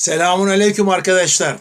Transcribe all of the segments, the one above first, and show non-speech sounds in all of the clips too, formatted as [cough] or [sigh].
Selamun aleyküm arkadaşlar.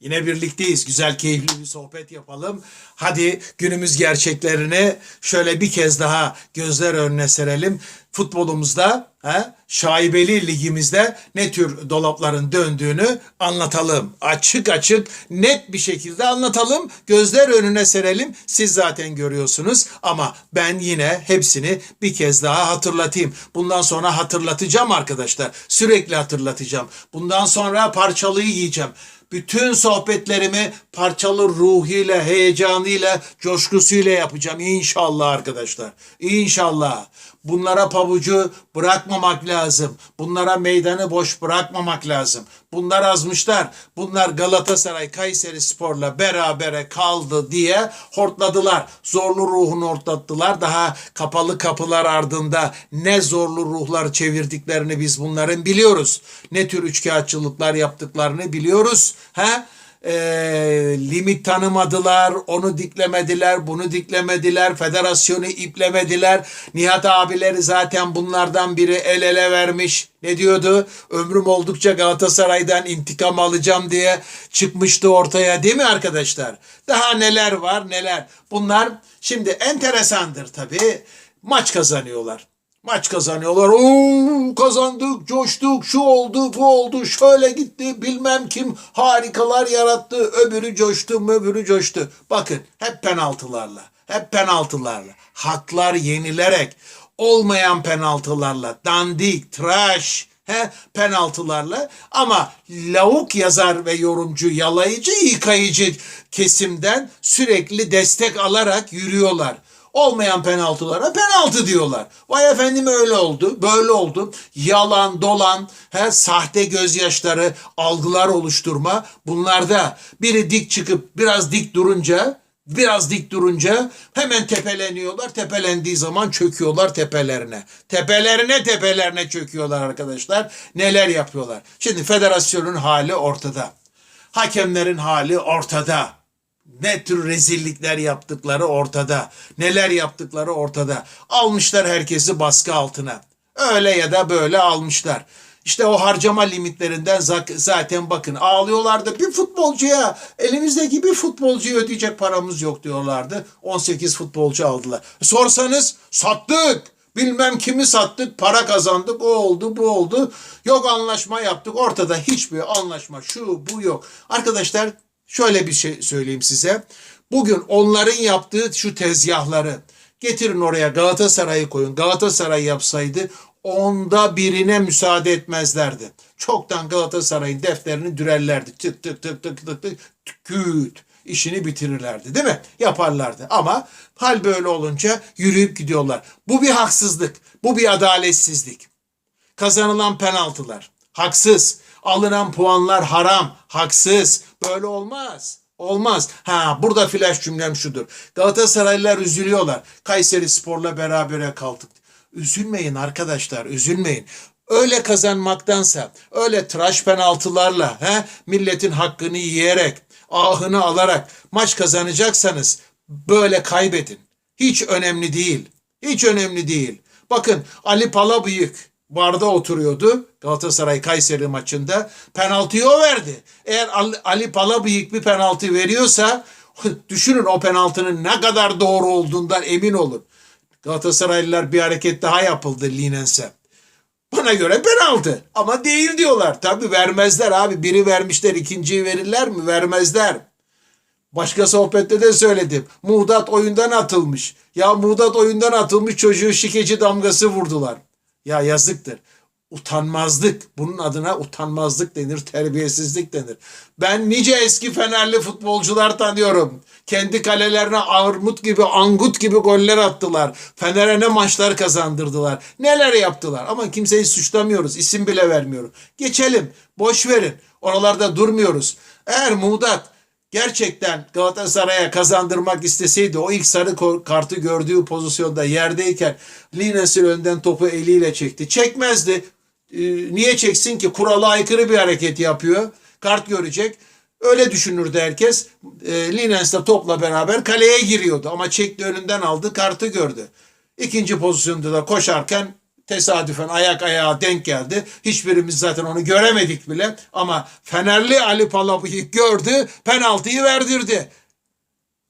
Yine birlikteyiz. Güzel, keyifli bir sohbet yapalım. Hadi günümüz gerçeklerini şöyle bir kez daha gözler önüne serelim. Futbolumuzda, he, şaibeli ligimizde ne tür dolapların döndüğünü anlatalım. Açık açık, net bir şekilde anlatalım. Gözler önüne serelim. Siz zaten görüyorsunuz ama ben yine hepsini bir kez daha hatırlatayım. Bundan sonra hatırlatacağım arkadaşlar. Sürekli hatırlatacağım. Bundan sonra parçalı yiyeceğim. Bütün sohbetlerimi parçalı ruhuyla, heyecanıyla, coşkusuyla yapacağım inşallah arkadaşlar. İnşallah. Bunlara pabucu bırakmamak lazım. Bunlara meydanı boş bırakmamak lazım. Bunlar azmışlar. Bunlar Galatasaray Kayseri Spor'la berabere kaldı diye hortladılar. Zorlu ruhunu hortlattılar. Daha kapalı kapılar ardında ne zorlu ruhlar çevirdiklerini biz bunların biliyoruz. Ne tür üçkağıtçılıklar yaptıklarını biliyoruz. Ha? E, limit tanımadılar, onu diklemediler, bunu diklemediler, federasyonu iplemediler. Nihat abileri zaten bunlardan biri el ele vermiş. Ne diyordu? Ömrüm oldukça Galatasaray'dan intikam alacağım diye çıkmıştı ortaya değil mi arkadaşlar? Daha neler var neler. Bunlar şimdi enteresandır tabii. Maç kazanıyorlar. Maç kazanıyorlar. Oo, kazandık, coştuk, şu oldu, bu oldu, şöyle gitti, bilmem kim harikalar yarattı, öbürü coştu, öbürü coştu. Bakın hep penaltılarla, hep penaltılarla, haklar yenilerek, olmayan penaltılarla, dandik, trash, he, penaltılarla ama lavuk yazar ve yorumcu, yalayıcı, yıkayıcı kesimden sürekli destek alarak yürüyorlar olmayan penaltılara penaltı diyorlar. Vay efendim öyle oldu, böyle oldu. Yalan, dolan, her sahte gözyaşları, algılar oluşturma. Bunlarda biri dik çıkıp biraz dik durunca, biraz dik durunca hemen tepeleniyorlar. Tepelendiği zaman çöküyorlar tepelerine. Tepelerine tepelerine çöküyorlar arkadaşlar. Neler yapıyorlar? Şimdi federasyonun hali ortada. Hakemlerin hali ortada ne tür rezillikler yaptıkları ortada. Neler yaptıkları ortada. Almışlar herkesi baskı altına. Öyle ya da böyle almışlar. İşte o harcama limitlerinden zaten bakın ağlıyorlardı. Bir futbolcuya elimizdeki bir futbolcuya ödeyecek paramız yok diyorlardı. 18 futbolcu aldılar. Sorsanız sattık. Bilmem kimi sattık, para kazandık, o oldu, bu oldu. Yok anlaşma yaptık. Ortada hiçbir anlaşma, şu, bu yok. Arkadaşlar Şöyle bir şey söyleyeyim size. Bugün onların yaptığı şu tezgahları getirin oraya Galatasaray'ı koyun. Galatasaray yapsaydı onda birine müsaade etmezlerdi. Çoktan Galatasaray'ın defterini dürerlerdi. Tık tık tık tık tık tık küt işini bitirirlerdi değil mi? Yaparlardı ama hal böyle olunca yürüyüp gidiyorlar. Bu bir haksızlık. Bu bir adaletsizlik. Kazanılan penaltılar haksız. Alınan puanlar haram, haksız. Böyle olmaz. Olmaz. Ha burada flash cümlem şudur. Galatasaraylılar üzülüyorlar. Kayseri Spor'la berabere kaldık. Üzülmeyin arkadaşlar, üzülmeyin. Öyle kazanmaktansa, öyle tıraş penaltılarla, he, milletin hakkını yiyerek, ahını alarak maç kazanacaksanız böyle kaybedin. Hiç önemli değil. Hiç önemli değil. Bakın Ali Palabıyık barda oturuyordu Galatasaray Kayseri maçında. Penaltıyı o verdi. Eğer Ali Palabıyık bir penaltı veriyorsa [laughs] düşünün o penaltının ne kadar doğru olduğundan emin olun. Galatasaraylılar bir hareket daha yapıldı Linens'e. Bana göre penaltı ama değil diyorlar. Tabi vermezler abi. Biri vermişler ikinciyi verirler mi? Vermezler. Başka sohbette de söyledim. Muğdat oyundan atılmış. Ya Muğdat oyundan atılmış çocuğu şikeci damgası vurdular. Ya yazıktır. Utanmazlık. Bunun adına utanmazlık denir, terbiyesizlik denir. Ben nice eski Fenerli futbolcular tanıyorum. Kendi kalelerine armut gibi, angut gibi goller attılar. Fener'e ne maçlar kazandırdılar. Neler yaptılar. Ama kimseyi suçlamıyoruz. isim bile vermiyorum. Geçelim. Boş verin. Oralarda durmuyoruz. Eğer Muğdat gerçekten Galatasaray'a kazandırmak isteseydi o ilk sarı kartı gördüğü pozisyonda yerdeyken Lines'in önden topu eliyle çekti. Çekmezdi. Ee, niye çeksin ki? Kurala aykırı bir hareket yapıyor. Kart görecek. Öyle düşünürdü herkes. E, de topla beraber kaleye giriyordu. Ama çekti önünden aldı kartı gördü. İkinci pozisyonda da koşarken Tesadüfen ayak ayağa denk geldi. Hiçbirimiz zaten onu göremedik bile. Ama Fenerli Ali Palabıyık gördü, penaltıyı verdirdi.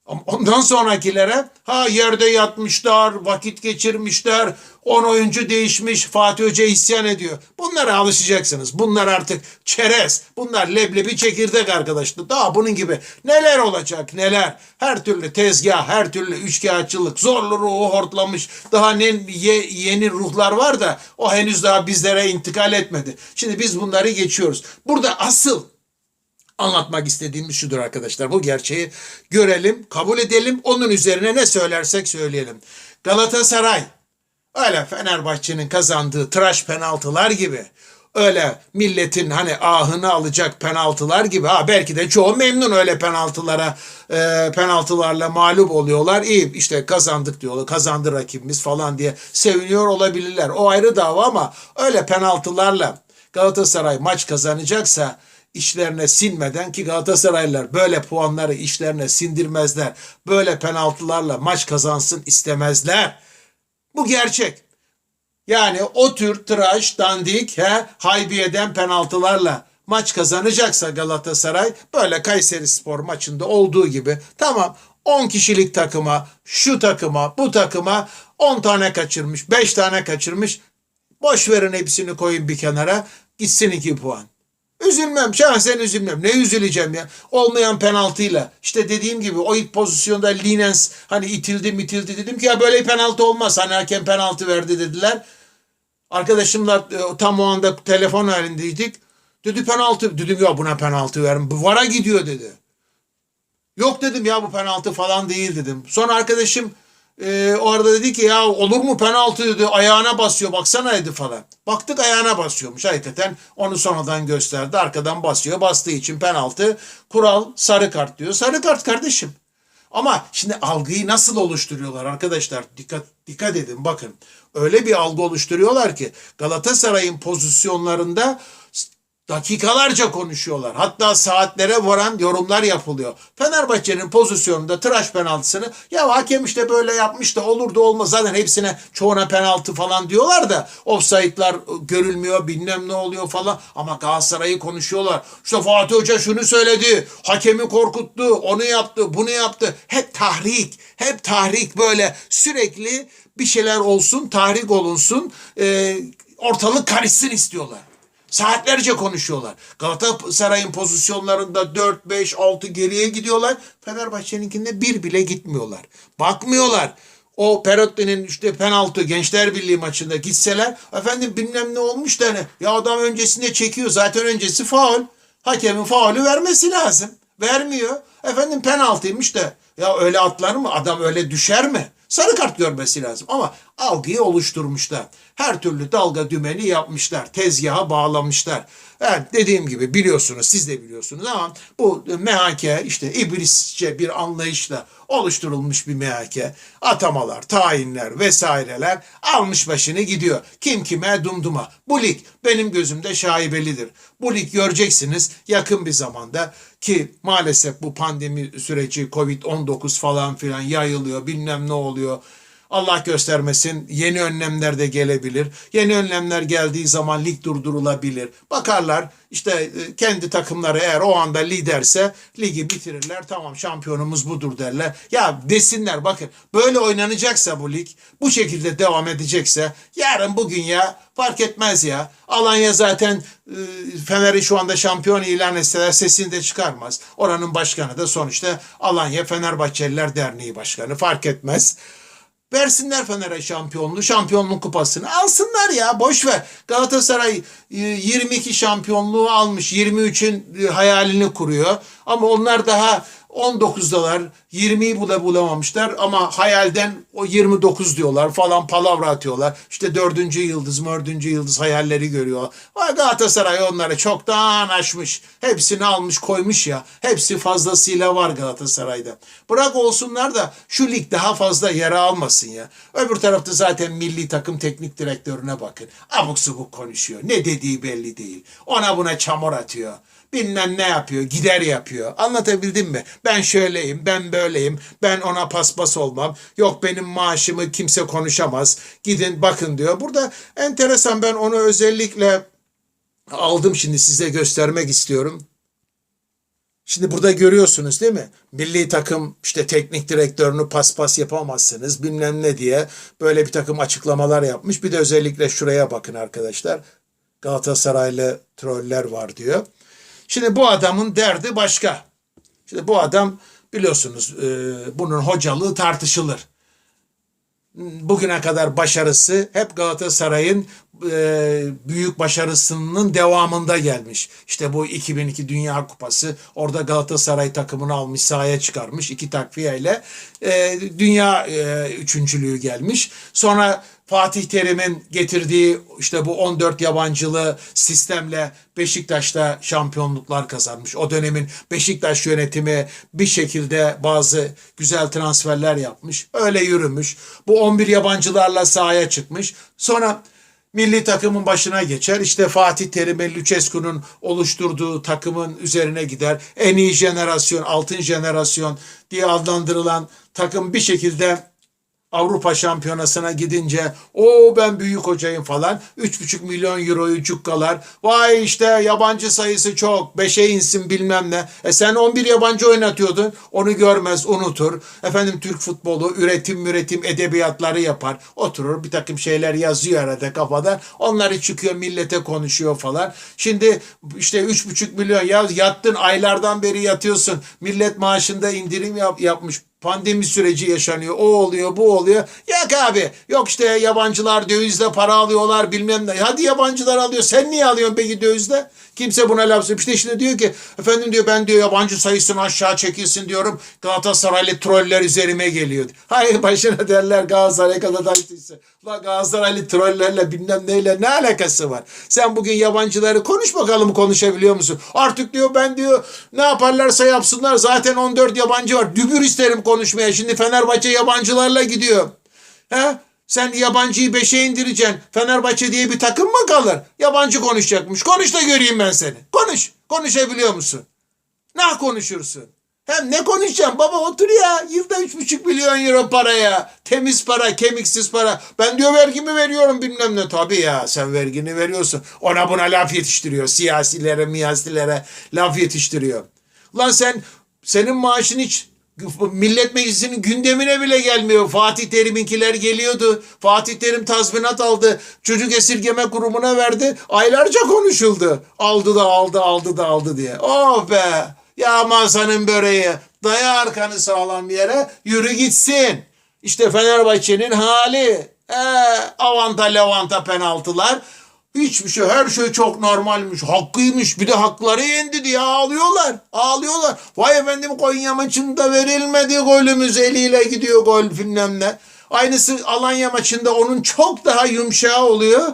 Ondan sonrakilere ha yerde yatmışlar, vakit geçirmişler, 10 oyuncu değişmiş, Fatih Hoca isyan ediyor. Bunlara alışacaksınız. Bunlar artık çerez. Bunlar leblebi çekirdek arkadaşlar. Daha bunun gibi neler olacak neler. Her türlü tezgah, her türlü üçkağıtçılık, zorlu ruhu hortlamış. Daha ne, ye- yeni ruhlar var da o henüz daha bizlere intikal etmedi. Şimdi biz bunları geçiyoruz. Burada asıl anlatmak istediğimiz şudur arkadaşlar. Bu gerçeği görelim, kabul edelim. Onun üzerine ne söylersek söyleyelim. Galatasaray öyle Fenerbahçe'nin kazandığı tıraş penaltılar gibi öyle milletin hani ahını alacak penaltılar gibi ha belki de çoğu memnun öyle penaltılara e, penaltılarla mağlup oluyorlar. İyi işte kazandık diyorlar. Kazandı rakibimiz falan diye seviniyor olabilirler. O ayrı dava ama öyle penaltılarla Galatasaray maç kazanacaksa işlerine sinmeden ki Galatasaraylılar böyle puanları işlerine sindirmezler. Böyle penaltılarla maç kazansın istemezler. Bu gerçek. Yani o tür tıraş, dandik, he, haybiyeden penaltılarla maç kazanacaksa Galatasaray böyle Kayseri Spor maçında olduğu gibi tamam 10 kişilik takıma, şu takıma, bu takıma 10 tane kaçırmış, 5 tane kaçırmış. Boş verin hepsini koyun bir kenara. Gitsin 2 puan. Üzülmem şahsen üzülmem. Ne üzüleceğim ya? Olmayan penaltıyla. İşte dediğim gibi o ilk pozisyonda Linens hani itildi mitildi dedim ki ya böyle penaltı olmaz. Hani hakem penaltı verdi dediler. Arkadaşımla e, tam o anda telefon halindeydik. Dedi penaltı. Dedim ya buna penaltı verin. Bu vara gidiyor dedi. Yok dedim ya bu penaltı falan değil dedim. Sonra arkadaşım e, o arada dedi ki ya olur mu penaltı dedi ayağına basıyor baksana dedi falan. Baktık ayağına basıyormuş hakikaten onu sonradan gösterdi arkadan basıyor bastığı için penaltı kural sarı kart diyor. Sarı kart kardeşim. Ama şimdi algıyı nasıl oluşturuyorlar arkadaşlar? Dikkat dikkat edin bakın. Öyle bir algı oluşturuyorlar ki Galatasaray'ın pozisyonlarında dakikalarca konuşuyorlar. Hatta saatlere varan yorumlar yapılıyor. Fenerbahçe'nin pozisyonunda tıraş penaltısını ya hakem işte böyle yapmış da olur da olmaz. Zaten hepsine çoğuna penaltı falan diyorlar da offside'lar görülmüyor bilmem ne oluyor falan. Ama Galatasaray'ı konuşuyorlar. İşte Fatih Hoca şunu söyledi. Hakemi korkuttu. Onu yaptı. Bunu yaptı. Hep tahrik. Hep tahrik böyle sürekli bir şeyler olsun. Tahrik olunsun. ortalık karışsın istiyorlar. Saatlerce konuşuyorlar. Galatasaray'ın pozisyonlarında 4, 5, 6 geriye gidiyorlar. Fenerbahçe'ninkinde bir bile gitmiyorlar. Bakmıyorlar. O Perotti'nin işte penaltı Gençler Birliği maçında gitseler efendim bilmem ne olmuş da hani ya adam öncesinde çekiyor zaten öncesi faul. Hakemin faulü vermesi lazım. Vermiyor. Efendim penaltıymış da ya öyle atlar mı? Adam öyle düşer mi? Sarı kart görmesi lazım ama algıyı oluşturmuşlar. Her türlü dalga dümeni yapmışlar. Tezgaha bağlamışlar. Evet dediğim gibi biliyorsunuz siz de biliyorsunuz ama bu MHK işte iblisçe bir anlayışla oluşturulmuş bir MHK. Atamalar, tayinler vesaireler almış başını gidiyor. Kim kime dumduma. Bu lig benim gözümde şaibelidir. Bu lig göreceksiniz yakın bir zamanda ki maalesef bu pandemi süreci Covid-19 falan filan yayılıyor bilmem ne oluyor. Allah göstermesin yeni önlemler de gelebilir. Yeni önlemler geldiği zaman lig durdurulabilir. Bakarlar işte e, kendi takımları eğer o anda liderse ligi bitirirler. Tamam şampiyonumuz budur derler. Ya desinler bakın böyle oynanacaksa bu lig bu şekilde devam edecekse yarın bugün ya fark etmez ya. Alanya zaten e, Fener'i şu anda şampiyon ilan etseler sesini de çıkarmaz. Oranın başkanı da sonuçta Alanya Fenerbahçeliler Derneği Başkanı fark etmez. Versinler Fener'e şampiyonluğu, şampiyonluk kupasını. Alsınlar ya boş ver. Galatasaray e, 22 şampiyonluğu almış. 23'ün e, hayalini kuruyor. Ama onlar daha 19'dalar. 20'yi bile bulamamışlar ama hayalden o 29 diyorlar falan palavra atıyorlar. İşte dördüncü yıldız, dördüncü yıldız hayalleri görüyor. Galatasaray onları çoktan aşmış. Hepsini almış koymuş ya. Hepsi fazlasıyla var Galatasaray'da. Bırak olsunlar da şu lig daha fazla yara almasın ya. Öbür tarafta zaten milli takım teknik direktörüne bakın. Abuk subuk konuşuyor. Ne dediği belli değil. Ona buna çamur atıyor bilmem ne yapıyor, gider yapıyor. Anlatabildim mi? Ben şöyleyim, ben böyleyim, ben ona paspas olmam. Yok benim maaşımı kimse konuşamaz. Gidin bakın diyor. Burada enteresan ben onu özellikle aldım şimdi size göstermek istiyorum. Şimdi burada görüyorsunuz değil mi? Milli takım işte teknik direktörünü paspas yapamazsınız bilmem ne diye böyle bir takım açıklamalar yapmış. Bir de özellikle şuraya bakın arkadaşlar. Galatasaraylı troller var diyor. Şimdi bu adamın derdi başka. Şimdi bu adam biliyorsunuz e, bunun hocalığı tartışılır bugüne kadar başarısı hep Galatasaray'ın e, büyük başarısının devamında gelmiş. İşte bu 2002 Dünya Kupası orada Galatasaray takımını almış sahaya çıkarmış iki takviyeyle e, dünya e, üçüncülüğü gelmiş. Sonra Fatih Terim'in getirdiği işte bu 14 yabancılı sistemle Beşiktaş'ta şampiyonluklar kazanmış. O dönemin Beşiktaş yönetimi bir şekilde bazı güzel transferler yapmış. Öyle yürümüş. Bu 11 yabancılarla sahaya çıkmış. Sonra milli takımın başına geçer. İşte Fatih Terim'e Lucescu'nun oluşturduğu takımın üzerine gider. En iyi jenerasyon, altın jenerasyon diye adlandırılan takım bir şekilde Avrupa Şampiyonası'na gidince o ben büyük hocayım falan 3,5 milyon euroyu cukkalar. Vay işte yabancı sayısı çok 5'e insin bilmem ne. E sen 11 yabancı oynatıyordun onu görmez unutur. Efendim Türk futbolu üretim üretim edebiyatları yapar. Oturur bir takım şeyler yazıyor arada kafada. Onları çıkıyor millete konuşuyor falan. Şimdi işte 3,5 milyon ya yattın aylardan beri yatıyorsun. Millet maaşında indirim yap, yapmış pandemi süreci yaşanıyor. O oluyor, bu oluyor. Yok abi. Yok işte yabancılar dövizle para alıyorlar bilmem ne. Hadi yabancılar alıyor. Sen niye alıyorsun peki dövizle? Kimse buna laf söylüyor. İşte şimdi diyor ki efendim diyor ben diyor yabancı sayısını aşağı çekilsin diyorum. Galatasaraylı troller üzerime geliyor. Hayır başına derler Galatasaray Galatasaraylısı. La Galatasaraylı trollerle bilmem neyle ne alakası var? Sen bugün yabancıları konuş bakalım konuşabiliyor musun? Artık diyor ben diyor ne yaparlarsa yapsınlar zaten 14 yabancı var. Dübür isterim konuşmaya. Şimdi Fenerbahçe yabancılarla gidiyor. He? Sen yabancıyı beşe indireceksin. Fenerbahçe diye bir takım mı kalır? Yabancı konuşacakmış. Konuş da göreyim ben seni. Konuş. Konuşabiliyor musun? Ne konuşursun? Hem ne konuşacağım baba otur ya. Yılda üç buçuk milyon euro para ya. Temiz para, kemiksiz para. Ben diyor vergimi veriyorum bilmem ne. Tabii ya sen vergini veriyorsun. Ona buna laf yetiştiriyor. Siyasilere, miyasilere laf yetiştiriyor. Lan sen senin maaşın hiç Millet Meclisi'nin gündemine bile gelmiyor. Fatih Terim'inkiler geliyordu. Fatih Terim tazminat aldı. Çocuk esirgeme kurumuna verdi. Aylarca konuşuldu. Aldı da aldı, aldı da aldı diye. Oh be! Ya masanın böreği. Daya arkanı sağlam bir yere. Yürü gitsin. İşte Fenerbahçe'nin hali. Ee, avanta levanta penaltılar. Hiçbir şey her şey çok normalmiş. Hakkıymış. Bir de hakları yendi diye ağlıyorlar. Ağlıyorlar. Vay efendim Konya maçında verilmedi golümüz eliyle gidiyor gol bilmem. Aynısı Alanya maçında onun çok daha yumuşağı oluyor.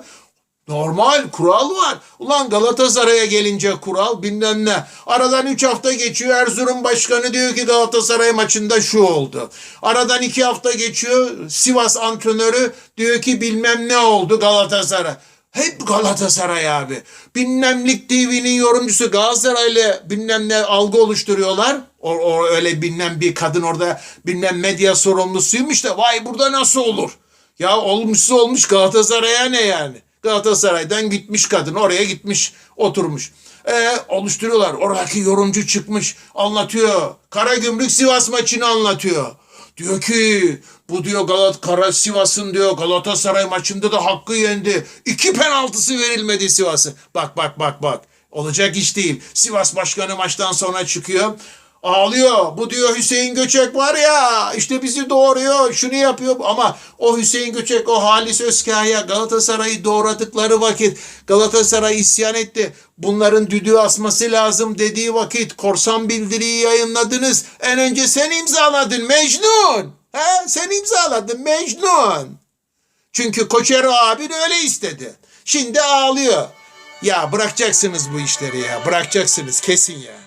Normal kural var. Ulan Galatasaray'a gelince kural bilmem ne. Aradan 3 hafta geçiyor. Erzurum Başkanı diyor ki Galatasaray maçında şu oldu. Aradan 2 hafta geçiyor. Sivas antrenörü diyor ki bilmem ne oldu Galatasaray. Hep Galatasaray abi. Bilmemlik TV'nin yorumcusu Galatasaraylı bilmem ne algı oluşturuyorlar. O, o öyle bilmem bir kadın orada bilmem medya sorumlusuymuş da vay burada nasıl olur? Ya olmuşsa olmuş Galatasaray'a ne yani? Galatasaray'dan gitmiş kadın oraya gitmiş oturmuş. E, oluşturuyorlar. Oradaki yorumcu çıkmış anlatıyor. Karagümrük Sivas maçını anlatıyor. Diyor ki bu diyor Galat Kara Sivas'ın diyor Galatasaray maçında da hakkı yendi. İki penaltısı verilmedi Sivas'ın. Bak bak bak bak. Olacak iş değil. Sivas başkanı maçtan sonra çıkıyor. Ağlıyor. Bu diyor Hüseyin Göçek var ya işte bizi doğuruyor şunu yapıyor ama o Hüseyin Göçek o Halis Özkaya Galatasaray'ı doğradıkları vakit Galatasaray isyan etti. Bunların düdüğü asması lazım dediği vakit korsan bildiriyi yayınladınız. En önce sen imzaladın Mecnun. He? Sen imzaladın Mecnun. Çünkü Koçero abin öyle istedi. Şimdi ağlıyor. Ya bırakacaksınız bu işleri ya. Bırakacaksınız kesin ya.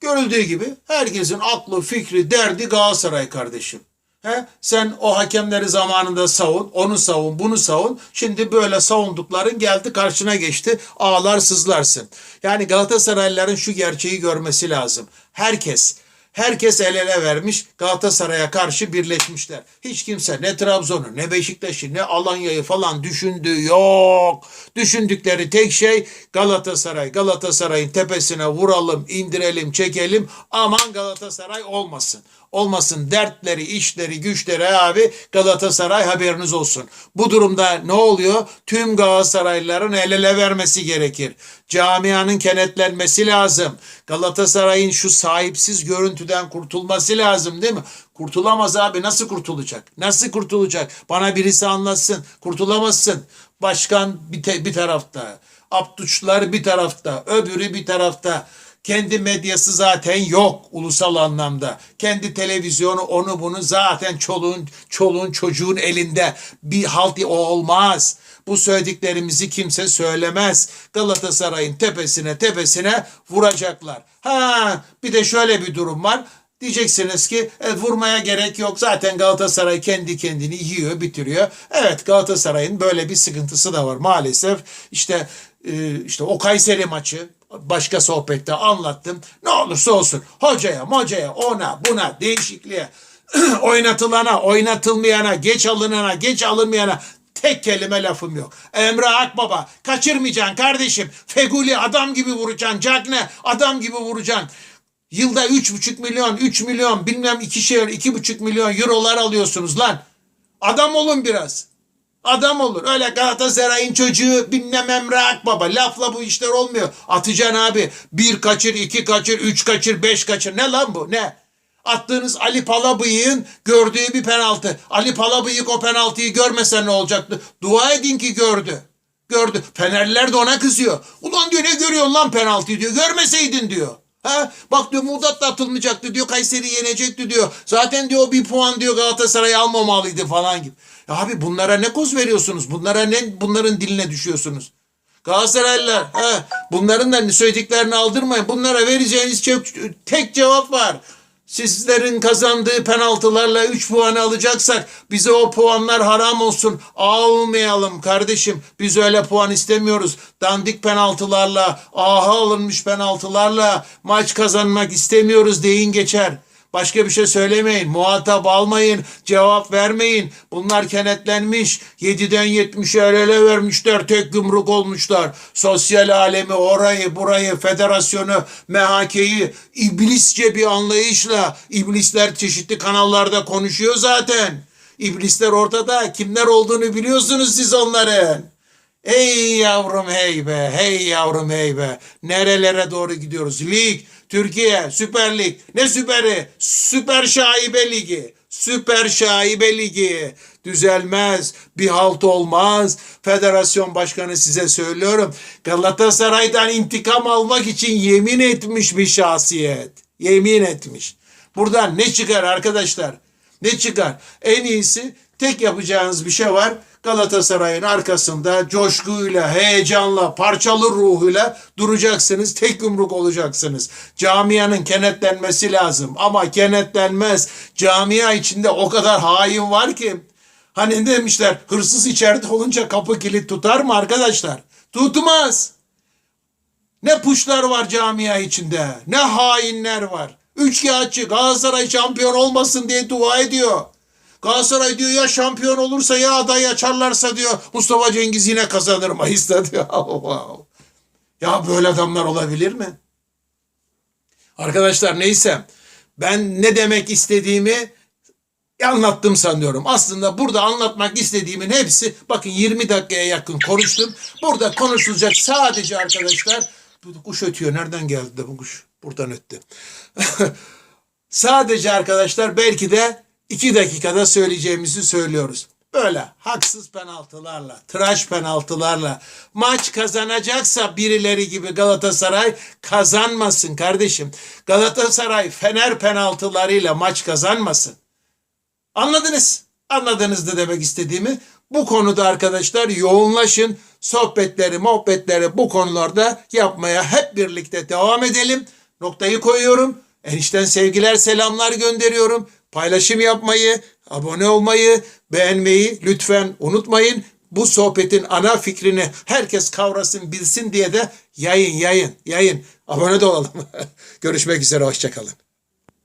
Görüldüğü gibi herkesin aklı, fikri, derdi Galatasaray kardeşim. He? Sen o hakemleri zamanında savun, onu savun, bunu savun. Şimdi böyle savundukların geldi karşına geçti. Ağlar sızlarsın. Yani Galatasaraylıların şu gerçeği görmesi lazım. Herkes Herkes el ele vermiş Galatasaray'a karşı birleşmişler. Hiç kimse ne Trabzon'u ne Beşiktaş'ı ne Alanya'yı falan düşündüğü yok. Düşündükleri tek şey Galatasaray. Galatasaray'ın tepesine vuralım, indirelim, çekelim. Aman Galatasaray olmasın. Olmasın dertleri, işleri, güçleri abi Galatasaray haberiniz olsun. Bu durumda ne oluyor? Tüm Galatasaraylıların el ele vermesi gerekir. Camianın kenetlenmesi lazım. Galatasaray'ın şu sahipsiz görüntüden kurtulması lazım değil mi? Kurtulamaz abi nasıl kurtulacak? Nasıl kurtulacak? Bana birisi anlatsın. Kurtulamazsın. Başkan bir, te- bir tarafta. Abduçlar bir tarafta. Öbürü bir tarafta. Kendi medyası zaten yok ulusal anlamda. Kendi televizyonu onu bunu zaten çoluğun çoluğun çocuğun elinde. Bir halt o olmaz. Bu söylediklerimizi kimse söylemez. Galatasaray'ın tepesine tepesine vuracaklar. Ha bir de şöyle bir durum var. Diyeceksiniz ki e, vurmaya gerek yok. Zaten Galatasaray kendi kendini yiyor, bitiriyor. Evet Galatasaray'ın böyle bir sıkıntısı da var maalesef. İşte e, işte o Kayseri maçı başka sohbette anlattım. Ne olursa olsun hocaya, mocaya, ona, buna, değişikliğe, [clears throat] oynatılana, oynatılmayana, geç alınana, geç alınmayana tek kelime lafım yok. Emre Akbaba kaçırmayacaksın kardeşim. Feguli adam gibi vuracaksın. Cagne adam gibi vuracaksın. Yılda 3,5 milyon, 3 milyon, bilmem ikişer, 2,5 milyon eurolar alıyorsunuz lan. Adam olun biraz. Adam olur. Öyle Galatasaray'ın çocuğu bilmem Emre Akbaba. Lafla bu işler olmuyor. Atacaksın abi. Bir kaçır, iki kaçır, üç kaçır, beş kaçır. Ne lan bu? Ne? Attığınız Ali Palabıyık'ın gördüğü bir penaltı. Ali Palabıyık o penaltıyı görmese ne olacaktı? Dua edin ki gördü. Gördü. Fenerliler de ona kızıyor. Ulan diyor ne görüyorsun lan penaltıyı diyor. Görmeseydin diyor. Ha? Bak diyor Muğdat da atılmayacaktı diyor. Kayseri yenecekti diyor. Zaten diyor bir puan diyor Galatasaray almamalıydı falan gibi. Ya abi bunlara ne koz veriyorsunuz? Bunlara ne bunların diline düşüyorsunuz? Galatasaraylılar he, bunların da söylediklerini aldırmayın. Bunlara vereceğiniz tek cevap var. Sizlerin kazandığı penaltılarla 3 puanı alacaksak bize o puanlar haram olsun. Almayalım kardeşim. Biz öyle puan istemiyoruz. Dandik penaltılarla, aha alınmış penaltılarla maç kazanmak istemiyoruz deyin geçer. Başka bir şey söylemeyin. Muhatap almayın. Cevap vermeyin. Bunlar kenetlenmiş. 7'den 70'e el ele vermişler. Tek yumruk olmuşlar. Sosyal alemi, orayı, burayı, federasyonu, MHK'yi iblisçe bir anlayışla iblisler çeşitli kanallarda konuşuyor zaten. İblisler ortada. Kimler olduğunu biliyorsunuz siz onların. Ey yavrum hey be, hey yavrum hey be. Nerelere doğru gidiyoruz? Lig, Türkiye, Süper Lig. Ne süperi? Süper Şaibe Ligi. Süper Şaibe Ligi. Düzelmez, bir halt olmaz. Federasyon başkanı size söylüyorum. Galatasaray'dan intikam almak için yemin etmiş bir şahsiyet. Yemin etmiş. Buradan ne çıkar arkadaşlar? Ne çıkar? En iyisi tek yapacağınız bir şey var. Galatasaray'ın arkasında coşkuyla, heyecanla, parçalı ruhuyla duracaksınız. Tek yumruk olacaksınız. Camianın kenetlenmesi lazım. Ama kenetlenmez. Camia içinde o kadar hain var ki. Hani ne demişler hırsız içeride olunca kapı kilit tutar mı arkadaşlar? Tutmaz. Ne puşlar var camia içinde. Ne hainler var. Üçkağıtçı Galatasaray şampiyon olmasın diye dua ediyor. Galatasaray diyor ya şampiyon olursa ya aday açarlarsa diyor Mustafa Cengiz yine kazanır Mayıs'ta diyor. [laughs] Ya böyle adamlar olabilir mi? Arkadaşlar neyse ben ne demek istediğimi anlattım sanıyorum. Aslında burada anlatmak istediğimin hepsi bakın 20 dakikaya yakın konuştum. Burada konuşulacak sadece arkadaşlar bu kuş ötüyor. Nereden geldi de bu kuş? Buradan öttü. [laughs] sadece arkadaşlar belki de 2 dakikada söyleyeceğimizi söylüyoruz. Böyle haksız penaltılarla, tıraş penaltılarla maç kazanacaksa birileri gibi Galatasaray kazanmasın kardeşim. Galatasaray Fener penaltılarıyla maç kazanmasın. Anladınız. Anladınız da demek istediğimi. Bu konuda arkadaşlar yoğunlaşın. Sohbetleri, muhabbetleri bu konularda yapmaya hep birlikte devam edelim. Noktayı koyuyorum. Enişten sevgiler, selamlar gönderiyorum. Paylaşım yapmayı, Abone olmayı, beğenmeyi lütfen unutmayın. Bu sohbetin ana fikrini herkes kavrasın, bilsin diye de yayın, yayın, yayın. Abone de olalım. [laughs] Görüşmek üzere, hoşçakalın.